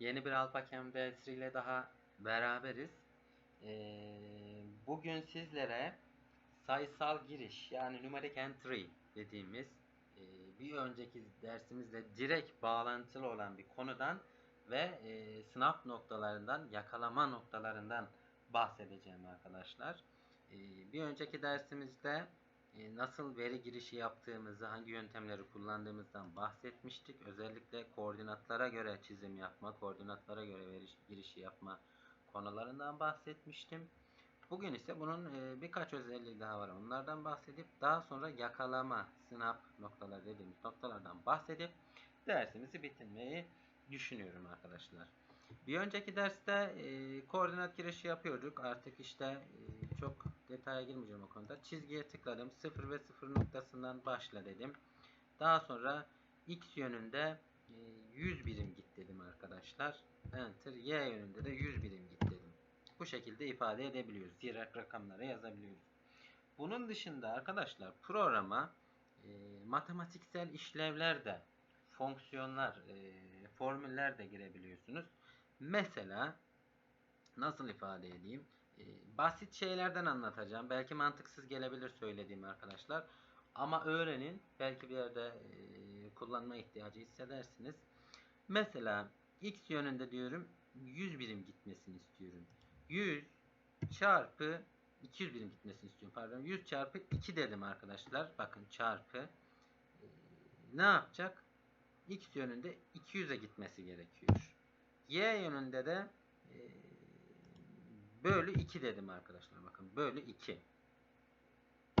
Yeni bir Alpakem dersiyle daha beraberiz. Ee, bugün sizlere sayısal giriş yani numeric entry dediğimiz e, bir önceki dersimizde direkt bağlantılı olan bir konudan ve e, sınav noktalarından, yakalama noktalarından bahsedeceğim arkadaşlar. E, bir önceki dersimizde nasıl veri girişi yaptığımızı, hangi yöntemleri kullandığımızdan bahsetmiştik. Özellikle koordinatlara göre çizim yapma, koordinatlara göre veri girişi yapma konularından bahsetmiştim. Bugün ise bunun e, birkaç özelliği daha var. Onlardan bahsedip daha sonra yakalama, sınav noktaları dediğimiz noktalardan bahsedip dersimizi bitirmeyi düşünüyorum arkadaşlar. Bir önceki derste e, koordinat girişi yapıyorduk. Artık işte e, çok detaya girmeyeceğim o konuda. Çizgiye tıkladım. 0 ve 0 noktasından başla dedim. Daha sonra x yönünde e, 100 birim git dedim arkadaşlar. Enter. Y yönünde de 100 birim git dedim. Bu şekilde ifade edebiliyoruz. Direkt rakamlara yazabiliyoruz. Bunun dışında arkadaşlar programa e, matematiksel işlevler de fonksiyonlar, e, formüller de girebiliyorsunuz. Mesela nasıl ifade edeyim? E, basit şeylerden anlatacağım. Belki mantıksız gelebilir söylediğim arkadaşlar. Ama öğrenin. Belki bir yerde e, kullanma ihtiyacı hissedersiniz. Mesela x yönünde diyorum 100 birim gitmesini istiyorum. 100 çarpı 200 birim gitmesini istiyorum. Pardon 100 çarpı 2 dedim arkadaşlar. Bakın çarpı e, ne yapacak? X yönünde 200'e gitmesi gerekiyor. Y yönünde de e, bölü 2 dedim arkadaşlar. Bakın bölü 2.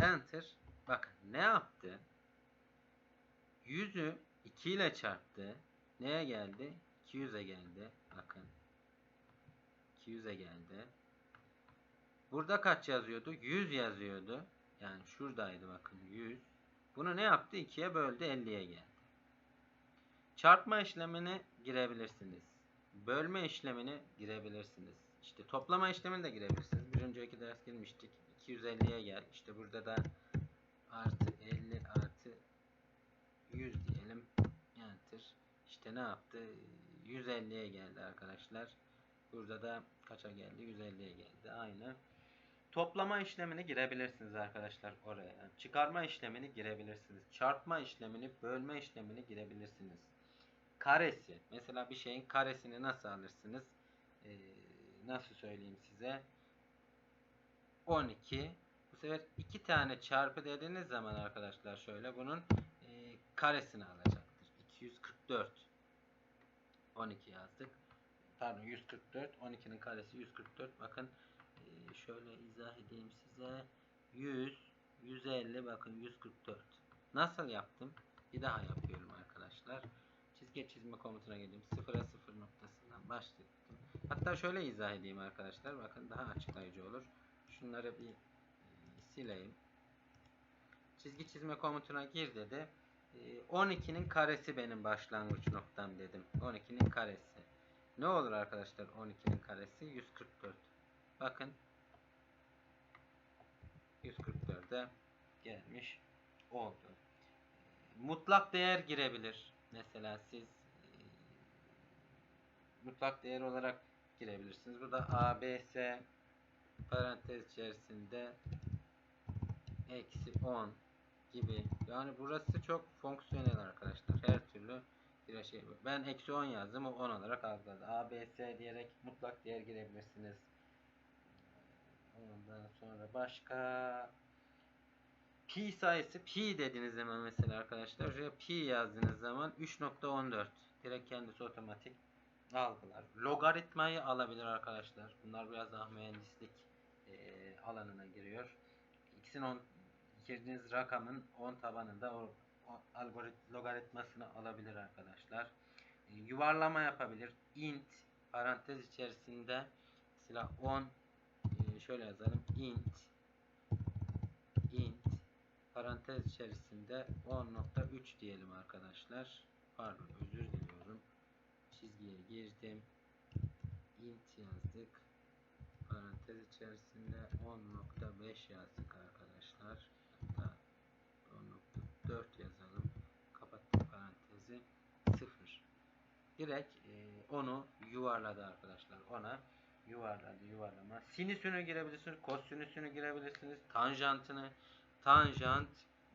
Enter. Bakın ne yaptı? 100'ü 2 ile çarptı. Neye geldi? 200'e geldi. Bakın. 200'e geldi. Burada kaç yazıyordu? 100 yazıyordu. Yani şuradaydı bakın 100. Bunu ne yaptı? 2'ye böldü 50'ye geldi. Çarpma işlemini girebilirsiniz. Bölme işlemini girebilirsiniz. İşte toplama işlemini de girebilirsiniz. Bir önceki ders girmiştik. 250'ye gel. İşte burada da artı 50 artı 100 diyelim. Enter. İşte ne yaptı? 150'ye geldi arkadaşlar. Burada da kaça geldi? 150'ye geldi. Aynı. Toplama işlemini girebilirsiniz arkadaşlar oraya. Çıkarma işlemini girebilirsiniz. Çarpma işlemini, bölme işlemini girebilirsiniz. Karesi. Mesela bir şeyin karesini nasıl alırsınız? Ee, nasıl söyleyeyim size? 12. Bu sefer iki tane çarpı dediğiniz zaman arkadaşlar şöyle bunun e, karesini alacaktır. 244. 12 yazdık. Pardon 144. 12'nin karesi 144. Bakın e, şöyle izah edeyim size. 100, 150 bakın 144. Nasıl yaptım? Bir daha yapıyorum arkadaşlar. Çizgi çizme komutuna geldim. 0'a 0 noktasından başladım. Hatta şöyle izah edeyim arkadaşlar. Bakın daha açıklayıcı olur. Şunları bir e, sileyim. Çizgi çizme komutuna gir dedi. E, 12'nin karesi benim başlangıç noktam dedim. 12'nin karesi. Ne olur arkadaşlar 12'nin karesi? 144. Bakın 144'e gelmiş oldu. Mutlak değer girebilir. Mesela siz e, mutlak değer olarak girebilirsiniz. Burada ABS parantez içerisinde eksi 10 gibi. Yani burası çok fonksiyonel arkadaşlar. Her türlü bir şey. Ben eksi 10 yazdım. O 10 olarak algıladı. ABS diyerek mutlak değer girebilirsiniz. Ondan sonra başka pi sayısı pi dediğiniz zaman mesela arkadaşlar şuraya pi yazdığınız zaman 3.14 direkt kendisi otomatik algılar. Logaritmayı alabilir arkadaşlar. Bunlar biraz daha mühendislik e, alanına giriyor. X'in 10 girdiğiniz rakamın 10 tabanında o, o algorit logaritmasını alabilir arkadaşlar. E, yuvarlama yapabilir. int parantez içerisinde mesela 10 e, şöyle yazalım. int parantez içerisinde 10.3 diyelim arkadaşlar. Pardon özür diliyorum. Çizgiye girdim. int yazdık. Parantez içerisinde 10.5 yazdık arkadaşlar. Hatta 10.4 yazalım. Kapattık parantezi. 0. direkt e, onu yuvarladı arkadaşlar. Ona yuvarladı yuvarlama. Sinüsünü girebilirsiniz. Kosinüsünü girebilirsiniz. Tanjantını. Tanjant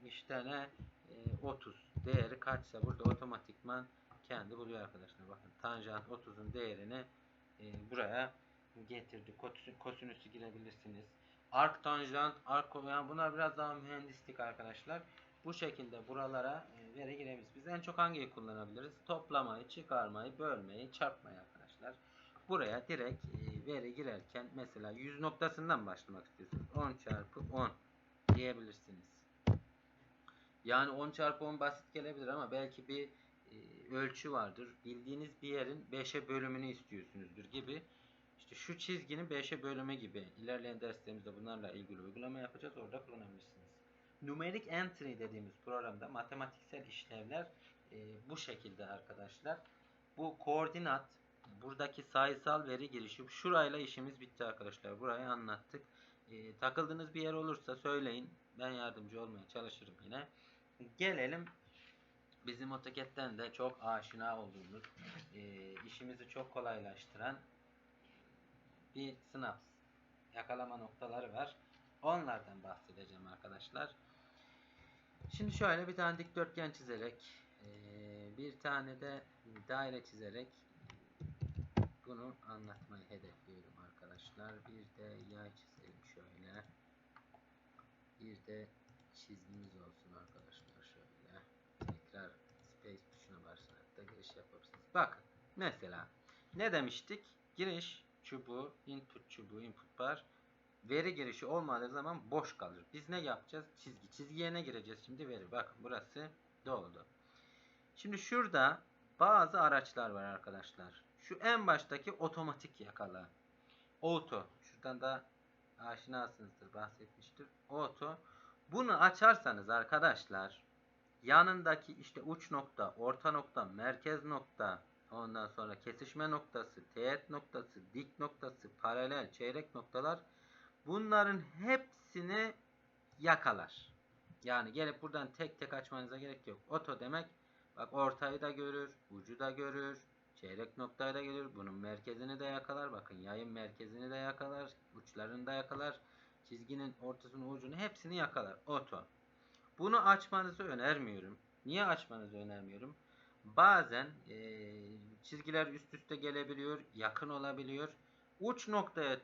işte ne? E, 30. Değeri kaçsa burada otomatikman kendi buluyor arkadaşlar. Bakın tanjant 30'un değerini e, buraya getirdi. Kosinü- Kosinüsü girebilirsiniz. Ark tanjant, ark yani bunlar biraz daha mühendislik arkadaşlar. Bu şekilde buralara e, veri girebiliriz. Biz en çok hangiyi kullanabiliriz? Toplamayı, çıkarmayı, bölmeyi, çarpmayı arkadaşlar. Buraya direkt e, veri girerken mesela 100 noktasından başlamak istiyorsunuz. 10 çarpı 10 diyebilirsiniz. Yani 10 çarpı 10 basit gelebilir ama belki bir e, ölçü vardır. Bildiğiniz bir yerin 5'e bölümünü istiyorsunuzdur gibi. İşte şu çizginin 5'e bölümü gibi. İlerleyen derslerimizde bunlarla ilgili uygulama yapacağız. Orada kullanabilirsiniz. Numeric entry dediğimiz programda matematiksel işlevler e, bu şekilde arkadaşlar. Bu koordinat buradaki sayısal veri girişi şurayla işimiz bitti arkadaşlar. Burayı anlattık. E, takıldığınız bir yer olursa söyleyin. Ben yardımcı olmaya çalışırım yine. Gelelim bizim AutoCAD'den de çok aşina olduğumuz, e, işimizi çok kolaylaştıran bir sınav yakalama noktaları var. Onlardan bahsedeceğim arkadaşlar. Şimdi şöyle bir tane dikdörtgen çizerek e, bir tane de daire çizerek bunu anlatmayı hedefliyorum arkadaşlar. Bir de yay çizelim şöyle. Bir de çizgimiz olsun arkadaşlar şöyle. Tekrar space tuşuna basarak da giriş yapabilirsiniz. Bakın mesela ne demiştik? Giriş çubuğu, input çubuğu, input bar veri girişi olmadığı zaman boş kalır. Biz ne yapacağız? Çizgi. Çizgiye ne gireceğiz şimdi? Veri. Bakın burası doldu. Şimdi şurada bazı araçlar var arkadaşlar. Şu en baştaki otomatik yakala. Auto. Şuradan da aşinasınızdır bahsetmiştir. Auto. Bunu açarsanız arkadaşlar yanındaki işte uç nokta, orta nokta, merkez nokta, ondan sonra kesişme noktası, teğet noktası, dik noktası, paralel, çeyrek noktalar bunların hepsini yakalar. Yani gelip buradan tek tek açmanıza gerek yok. Oto demek bak ortayı da görür, ucu da görür, çeyrek noktayı da görür. Bunun merkezini de yakalar. Bakın yayın merkezini de yakalar, uçlarını da yakalar. Çizginin ortasını, ucunu hepsini yakalar. Oto. Bunu açmanızı önermiyorum. Niye açmanızı önermiyorum? Bazen eee, çizgiler üst üste gelebiliyor, yakın olabiliyor. Uç noktaya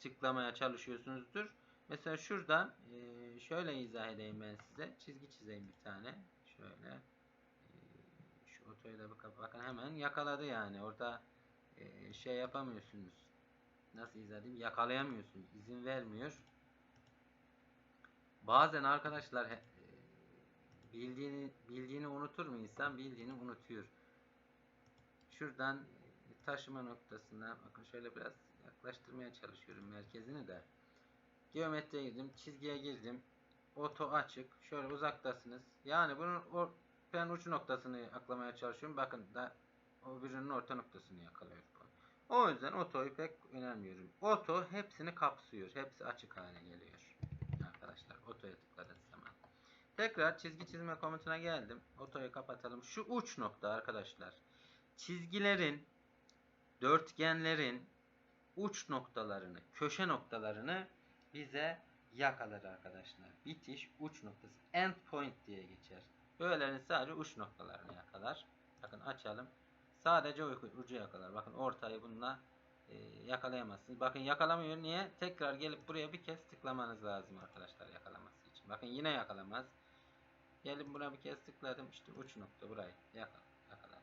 tıklamaya çalışıyorsunuzdur. Mesela şuradan eee, şöyle izah edeyim ben size. Çizgi çizeyim bir tane. Şöyle. Da bakın, hemen yakaladı yani. Orada eee, şey yapamıyorsunuz. Nasıl izah edeyim? Yakalayamıyorsunuz. İzin vermiyor. Bazen arkadaşlar e, bildiğini bildiğini unutur mu insan? Bildiğini unutuyor. Şuradan e, taşıma noktasına bakın şöyle biraz yaklaştırmaya çalışıyorum merkezini de. Geometriye girdim, çizgiye girdim. Oto açık. Şöyle uzaktasınız. Yani bunun ben uç noktasını aklamaya çalışıyorum. Bakın da o birinin orta noktasını yakalıyor bu. O yüzden otoyu pek önermiyorum. Oto hepsini kapsıyor. Hepsi açık hale geliyor. Arkadaşlar otoya tıkladığınız zaman. Tekrar çizgi çizme komutuna geldim. Otoyu kapatalım. Şu uç nokta arkadaşlar. Çizgilerin, dörtgenlerin uç noktalarını, köşe noktalarını bize yakalar arkadaşlar. Bitiş uç noktası. End point diye geçer. Böylelerin sadece uç noktalarını yakalar. Bakın açalım. Sadece ucu, yakalar. Bakın ortayı bununla e, yakalayamazsınız. Bakın yakalamıyor. Niye? Tekrar gelip buraya bir kez tıklamanız lazım arkadaşlar yakalaması için. Bakın yine yakalamaz. Gelip buna bir kez tıkladım. İşte uç nokta burayı yakala, yakaladı.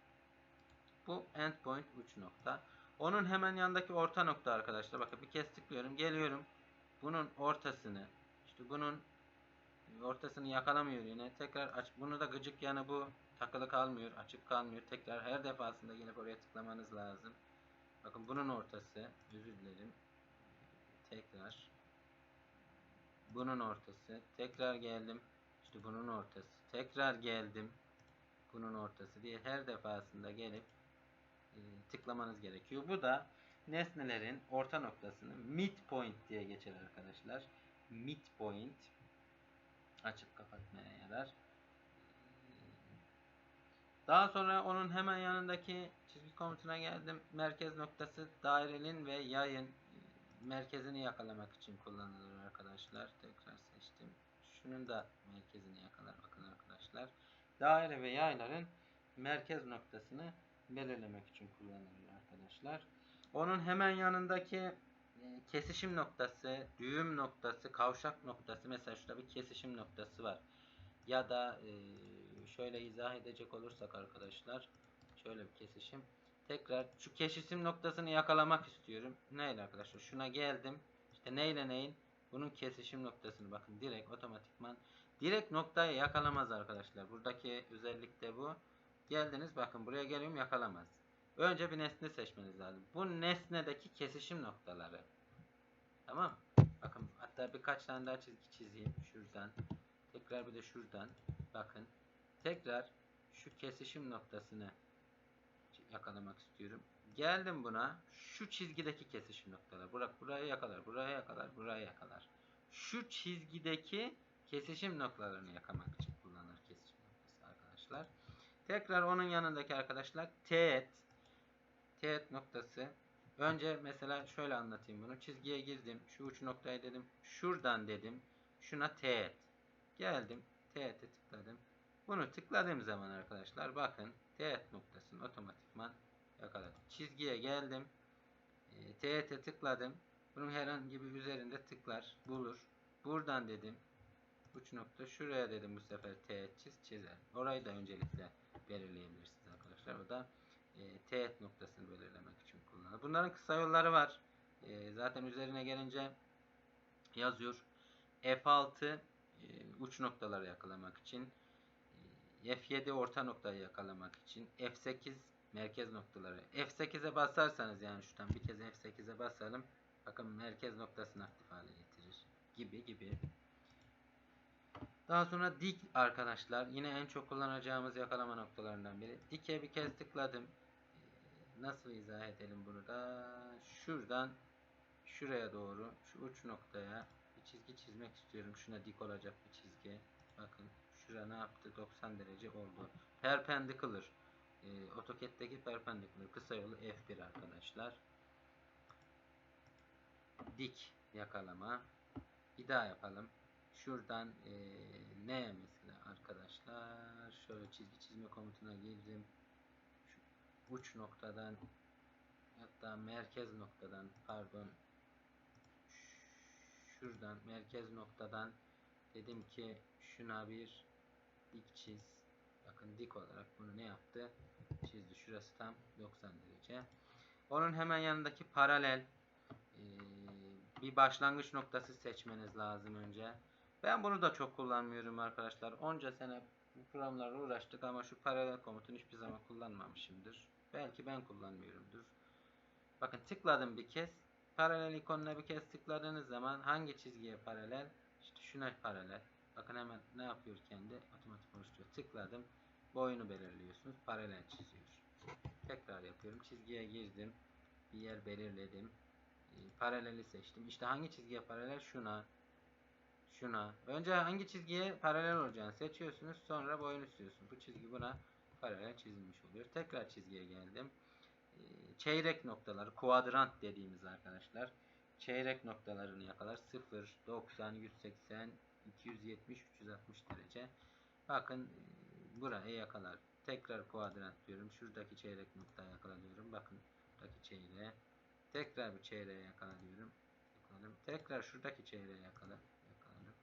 Bu endpoint uç nokta. Onun hemen yanındaki orta nokta arkadaşlar. Bakın bir kez tıklıyorum. Geliyorum. Bunun ortasını işte bunun ortasını yakalamıyor yine. Tekrar aç. Bunu da gıcık yanı bu. Takılı kalmıyor. Açık kalmıyor. Tekrar her defasında gelip oraya tıklamanız lazım. Bakın bunun ortası. Özür dilerim. Tekrar. Bunun ortası. Tekrar geldim. İşte bunun ortası. Tekrar geldim. Bunun ortası diye her defasında gelip e, tıklamanız gerekiyor. Bu da nesnelerin orta noktasını midpoint diye geçer arkadaşlar. Midpoint açıp kapatmaya yarar. Daha sonra onun hemen yanındaki çizgi komutuna geldim. Merkez noktası dairenin ve yayın merkezini yakalamak için kullanılır arkadaşlar. Tekrar seçtim. Şunun da merkezini yakalar bakın arkadaşlar. Daire ve yayların merkez noktasını belirlemek için kullanılır arkadaşlar. Onun hemen yanındaki kesişim noktası, düğüm noktası, kavşak noktası mesela şurada bir kesişim noktası var. Ya da e, şöyle izah edecek olursak arkadaşlar şöyle bir kesişim. Tekrar şu kesişim noktasını yakalamak istiyorum. Neyle arkadaşlar? Şuna geldim. İşte neyle neyin? Bunun kesişim noktasını bakın direkt otomatikman direkt noktayı yakalamaz arkadaşlar. Buradaki özellik de bu. Geldiniz bakın buraya geliyorum yakalamaz. Önce bir nesne seçmeniz lazım. Bu nesnedeki kesişim noktaları. Tamam. Bakın hatta birkaç tane daha çizgi çizeyim. Şuradan. Tekrar bir de şuradan. Bakın. Tekrar şu kesişim noktasını yakalamak istiyorum. Geldim buna. Şu çizgideki kesişim noktaları. Burak burayı yakalar, buraya yakalar, buraya yakalar. Şu çizgideki kesişim noktalarını yakalamak için kullanılır kesişim noktası arkadaşlar. Tekrar onun yanındaki arkadaşlar teğet teğet noktası. Önce mesela şöyle anlatayım bunu. Çizgiye girdim. Şu uç noktayı dedim. Şuradan dedim. Şuna teğet. Geldim. Teğet'e tıkladım. Bunu tıkladığım zaman arkadaşlar bakın teğet noktasını otomatikman yakaladım. Çizgiye geldim. E, teğete tıkladım. Bunun herhangi bir üzerinde tıklar. Bulur. Buradan dedim. Uç nokta şuraya dedim bu sefer teğet çiz çizer. Orayı da öncelikle belirleyebilirsiniz arkadaşlar. O da e, teğet noktasını belirlemek için kullanılır. Bunların kısa yolları var. E, zaten üzerine gelince yazıyor. F6 e, uç noktaları yakalamak için. E, F7 orta noktayı yakalamak için. F8 merkez noktaları. F8'e basarsanız yani şuradan bir kez F8'e basalım. Bakın merkez noktasını aktif hale getirir. Gibi gibi. Daha sonra dik arkadaşlar. Yine en çok kullanacağımız yakalama noktalarından biri. Dike bir kez tıkladım. Ee, Nasıl izah edelim bunu da? Şuradan şuraya doğru şu uç noktaya bir çizgi çizmek istiyorum. Şuna dik olacak bir çizgi. Bakın şura ne yaptı? 90 derece oldu. Perpendicular. E, AutoCAD'deki perpendicular kısa yolu F1 arkadaşlar. Dik yakalama. Bir daha yapalım. Şuradan e, ne mesela arkadaşlar? Şöyle çizgi çizme komutuna girdim. Uç noktadan hatta merkez noktadan pardon şuradan merkez noktadan dedim ki şuna bir dik çiz. Bakın dik olarak bunu ne yaptı? Çizdi. Şurası tam 90 derece. Onun hemen yanındaki paralel ee, bir başlangıç noktası seçmeniz lazım önce. Ben bunu da çok kullanmıyorum arkadaşlar. Onca sene bu programlarla uğraştık ama şu paralel komutunu hiçbir zaman kullanmamışımdır. Belki ben kullanmıyorumdur. Bakın tıkladım bir kez. Paralel ikonuna bir kez tıkladığınız zaman hangi çizgiye paralel? İşte şuna paralel. Bakın hemen ne yapıyor kendi? Otomatik oluşturuyor. Tıkladım. Boyunu belirliyorsunuz. Paralel çiziyor. Tekrar yapıyorum. Çizgiye girdim. Bir yer belirledim. E, paraleli seçtim. İşte hangi çizgiye paralel? Şuna. Şuna. Önce hangi çizgiye paralel olacağını seçiyorsunuz. Sonra boyunu istiyorsunuz. Bu çizgi buna paralel çizilmiş oluyor. Tekrar çizgiye geldim. E, çeyrek noktalar. Kuadrant dediğimiz arkadaşlar. Çeyrek noktalarını yakalar. 0, 90, 180, 270, 360 derece. Bakın e, burayı yakalar. Tekrar kuadrant diyorum. Şuradaki çeyrek noktayı yakalıyorum. Bakın buradaki çeyreğe. Tekrar bir çeyreğe yakalıyorum. Yakaladım. Tekrar şuradaki çeyreğe yakala. Yakaladım.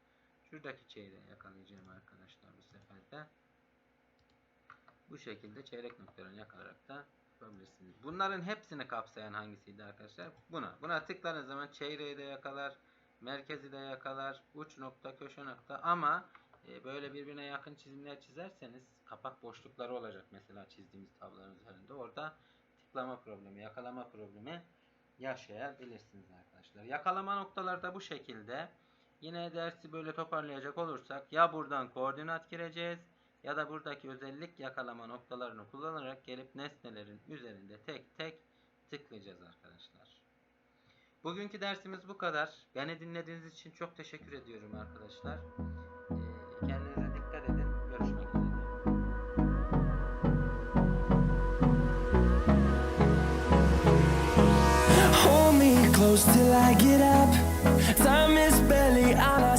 Şuradaki çeyreğe yakalayacağım arkadaşlar bu sefer de. Bu şekilde çeyrek noktalarını yakalarak da yapabilirsiniz. Bunların hepsini kapsayan hangisiydi arkadaşlar? Buna. Buna tıkladığınız zaman çeyreği de yakalar. Merkezi de yakalar. Uç nokta, köşe nokta ama e, böyle birbirine yakın çizimler çizerseniz kapak boşlukları olacak mesela çizdiğimiz tabloların üzerinde. Orada tıklama problemi, yakalama problemi yaşayabilirsiniz arkadaşlar. Yakalama noktaları da bu şekilde. Yine dersi böyle toparlayacak olursak ya buradan koordinat gireceğiz ya da buradaki özellik yakalama noktalarını kullanarak gelip nesnelerin üzerinde tek tek tıklayacağız arkadaşlar. Bugünkü dersimiz bu kadar. Beni dinlediğiniz için çok teşekkür ediyorum arkadaşlar. Ee, kendinize dikkat edin. Görüşmek üzere. Close till I get up Time is barely on our